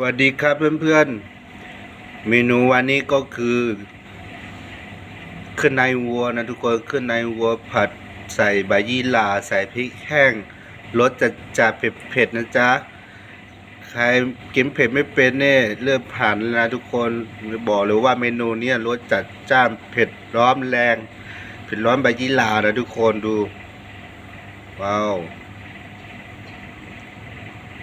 วัสดีครับเพื่อนๆ เมนูวันนี้ก็คือขึ้นในวัวนะทุกคนขึ้นในวัวผัดใส่ใบยี่หร่าใส่พริกแห้งรสจัดจัดเผ็ดๆนะจ๊ะใครกินเผ็ดไม่เป็นเนี่ยเลือกผ่านเลยนะทุกคนบอกเลยว่าเมนูเนี้ยรสจัดจ้านเผ็ดร้อนแรงเผ็ดร้อนใบยี่หร่านะทุกคนดูว้าว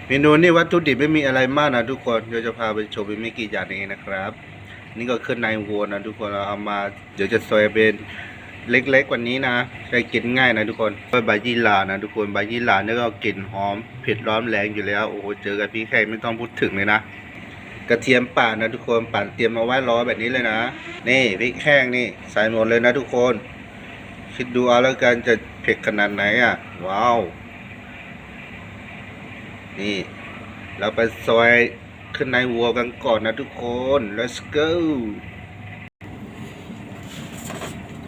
เมนูนี้วัตถุดิบไม่มีอะไรมากนะทุกคนเดี๋ยวจะพาไปชมไม่กี่อย่างเองนะครับ นี่ก็ขึ้นในวัวนะทุกคนเราเอามาเดี๋ยวจะซอยเป็นเล็กๆกว่านี้นะใช้กินง่ายนะทุกคนใบยี่หร่านะทุกคนใบยี่หร่านี่ก็กลิ่นหอมเผ็ดร้อนแรงอยู่แล้วโอ้โหเจอกับพี่แขกไม่ต้องพูดถึงเลยนะกระเทียมป่านะทุกคนป่านเตรียมมาไว้รอแบบนี้เลยนะนี่พริกแห้งนี่ใส่หมดเลยนะทุกคน คิดดูเอาแล้วกันจะเผ็ดขนาดไหนอะว้าว นี่ เราไปซอยขึ้นในวัวกันก่อนนะทุกคน let's go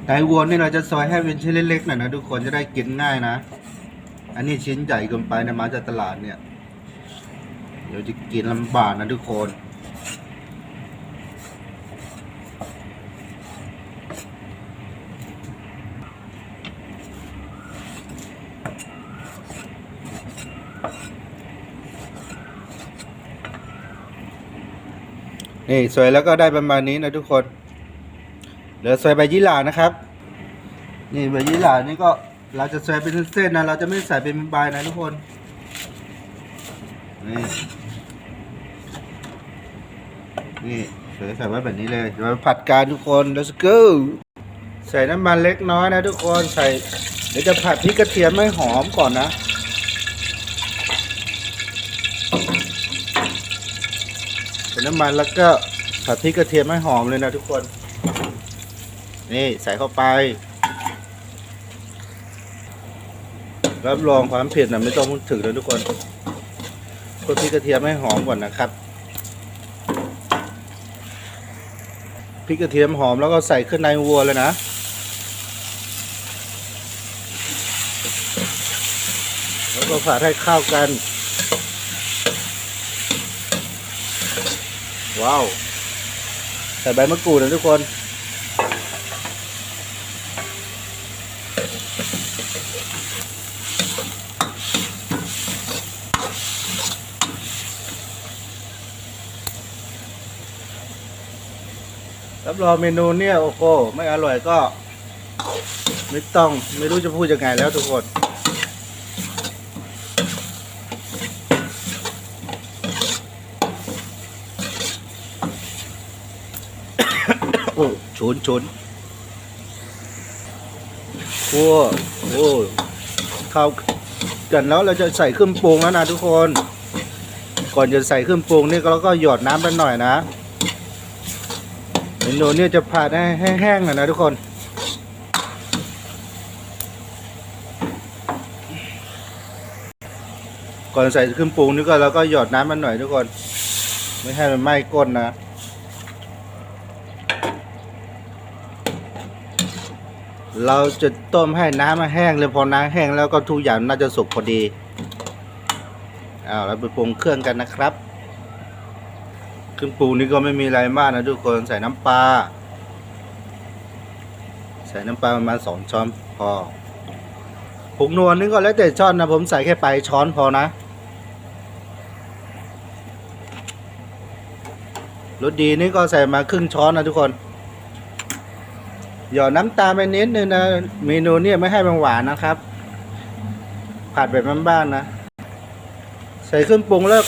ในวัวนี่เราจะซอยให้เป็นชิ้นเล็กๆหน่อยนะทุกคนจะได้กินง่ายนะ อันนี้ชิ้นใหญ่เกินไปนะมาจากตลาดเนี่ย เดี๋ยวจะกินลำบากนะทุกคน นี่สวยแล้วก็ได้ประมาณนี้นะทุกคน เหลือซอยใบยี่หร่านะครับ นี่ใบยี่หร่านี่ก็เราจะซอยเป็นเส้นนะ เราจะไม่ใส่เป็นใบนะทุกคน นี่ นี่สวยใส่ไว้แบบนี้เลยเดี๋ยวมาผัดการทุกคน let's go ใส่น้ำมันเล็กน้อยนะทุกคน ใส่เดี๋ยวจะผัดพริกกระเทียมให้หอมก่อนนะ ส่น้ำมันแล้วก็ผัดพริกกระเทียมให้หอมเลยนะทุกคน นี่ใส่เข้าไป รับรองความเผ็ดนะไม่ต้องพูดถึงเลยทุกคนคนพริกกระเทียมให้หอมก่อนนะครับพริกกระเทียมหอมแล้วก็ใส่ขึ้นในวัวเลยนะ แล้วก็ผัดให้เข้ากัน ว้าวใส่ใบมะกรูดนะทุกคน รับรองเมนูเนี่ย โอ้โห ไม่อร่อยก็ ไม่ต้อง ไม่รู้จะพูดยังไงแล้วทุกคน โอ้ ชนชนโอ้โอ้เข้ากันแล้วเราจะใส่เครื่องปรุงแล้วนะทุกคน ก่อนจะใส่เครื่องปรุงนี่เราก็หยอดน้ำไปหน่อยนะเมนูเนี่ยจะผัดให้แห้งๆหน่อยนะทุกคนก่อนใส่เครื่องปรุงนี่ก็เราก็หยอดน้ำมันหน่อยทุกคน ไม่ให้มันไหม้ก้นนะ เราจะต้มให้น้ำมันแห้งเลยพอน้ำแห้งแล้วก็ทุกอย่างน่าจะสุกพอดีเอาเราไปปรุงเครื่องกันนะครับเครื่องปรุงนี้ก็ไม่มีอะไรมากนะทุกคนใส่น้ำปลาใส่น้ำปลาประมาณสองช้อนพอผงนวลนี่ก็แล้วแต่ช้อนนะผมใส่แค่ปลายช้อนพอนะรสดีนี่ก็ใส่มาครึ่งช้อนนะทุกคน หยอดน้ำตาลไปนิดนึงนะเมนูเนี่ยไม่ให้มันหวานนะครับ ผัดแบบบ้านๆนะ ใส่เครื่องปรุงแล้ว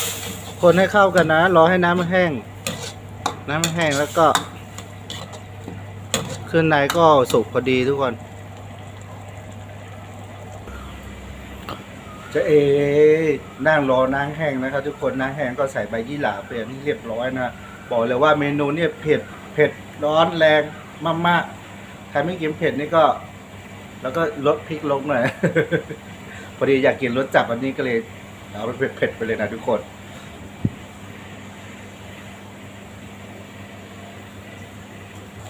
คนให้เข้ากันนะ รอให้น้ำมันแห้ง น้ำมันแห้งแล้วก็เครื่องในก็สุกพอดีทุกคน จะเอนั่งรอน้ำแห้งนะครับ ทุกคนน้ำแห้งก็ใส่ใบยี่หร่าเป็นที่เรียบร้อยนะ บอกเลยว่าเมนูเนี่ยเผ็ดเผ็ดร้อนแรงมากๆ ใครไม่กินเผ็ดนี่ก็ แล้วก็ลดพริกลงหน่อย พอดีอยากกินรสจัดวันนี้ก็เลยเอาเผ็ดๆไปเลยนะทุกคน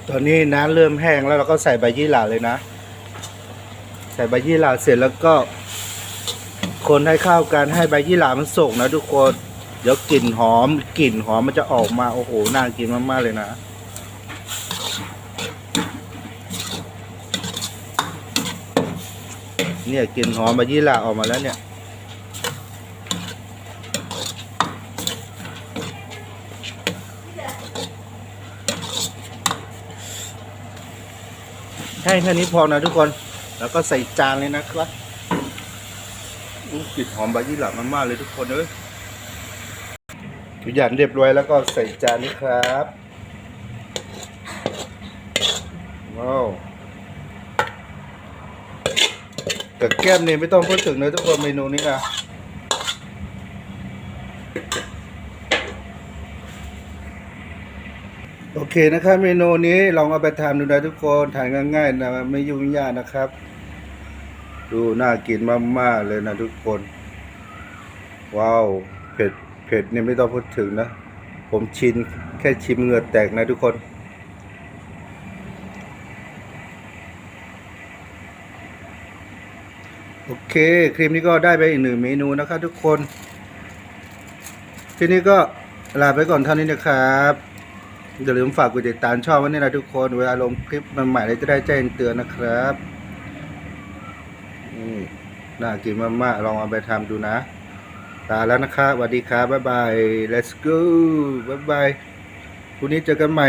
ตอนนี้น้ำเริ่มแห้งแล้วเราก็ใส่ใบยี่หร่าเลยนะ ใส่ใบยี่หร่าเสร็จแล้วก็ คนให้เข้ากันให้ใบยี่หร่ามันสุกนะทุกคน เดี๋ยวกลิ่นหอมกลิ่นหอมมันจะออกมาโอ้โหน่ากินมากๆเลยนะ เนี่ยกลิ่นหอมมายี่หร่าออกมาแล้วเนี่ยใช่แค่นี้พอนะทุกคน แล้วก็ใส่จานเลยนะครับกลิ่นหอมใบยี่หร่ามากๆเลยทุกคนเอ้ยทุกอย่างเรียบร้อยแล้วก็ใส่จานนี้ครับ ว้าว กับแก้มเนี่ยไม่ต้องพูดถึงเลยทุกคนเมนูนี้นะโอเคนะครับเมนูนี้ลองเอาไปทำดูนะทุกคนทานง่ายๆนะไม่ยุ่งยากนะครับ ดูน่ากินมากๆเลยนะทุกคน ว้าวเผ็ดเผ็ดเนี่ยไม่ต้องพูดถึงนะ ผมชินแค่ชิมเหงื่อแตกนะทุกคน โอเคคลิปนี้ก็ได้ไปอีกหนึ่งเมนูนะครับทุกคน ทีนี้ก็ลาไปก่อนเท่านี้นะครับอย่าลืมฝากกดติดตามช่องไว้ด้วยนะทุกคน เวลาลงคลิปใหม่ๆเราจะได้แจ้งเตือนนะครับนี่น่ากินมากๆลองเอาไปทำดูนะ ตาแล้วนะครับสวัสดีครับบ๊ายบาย let's go บ๊ายบายพรุ่งนี้เจอกันใหม่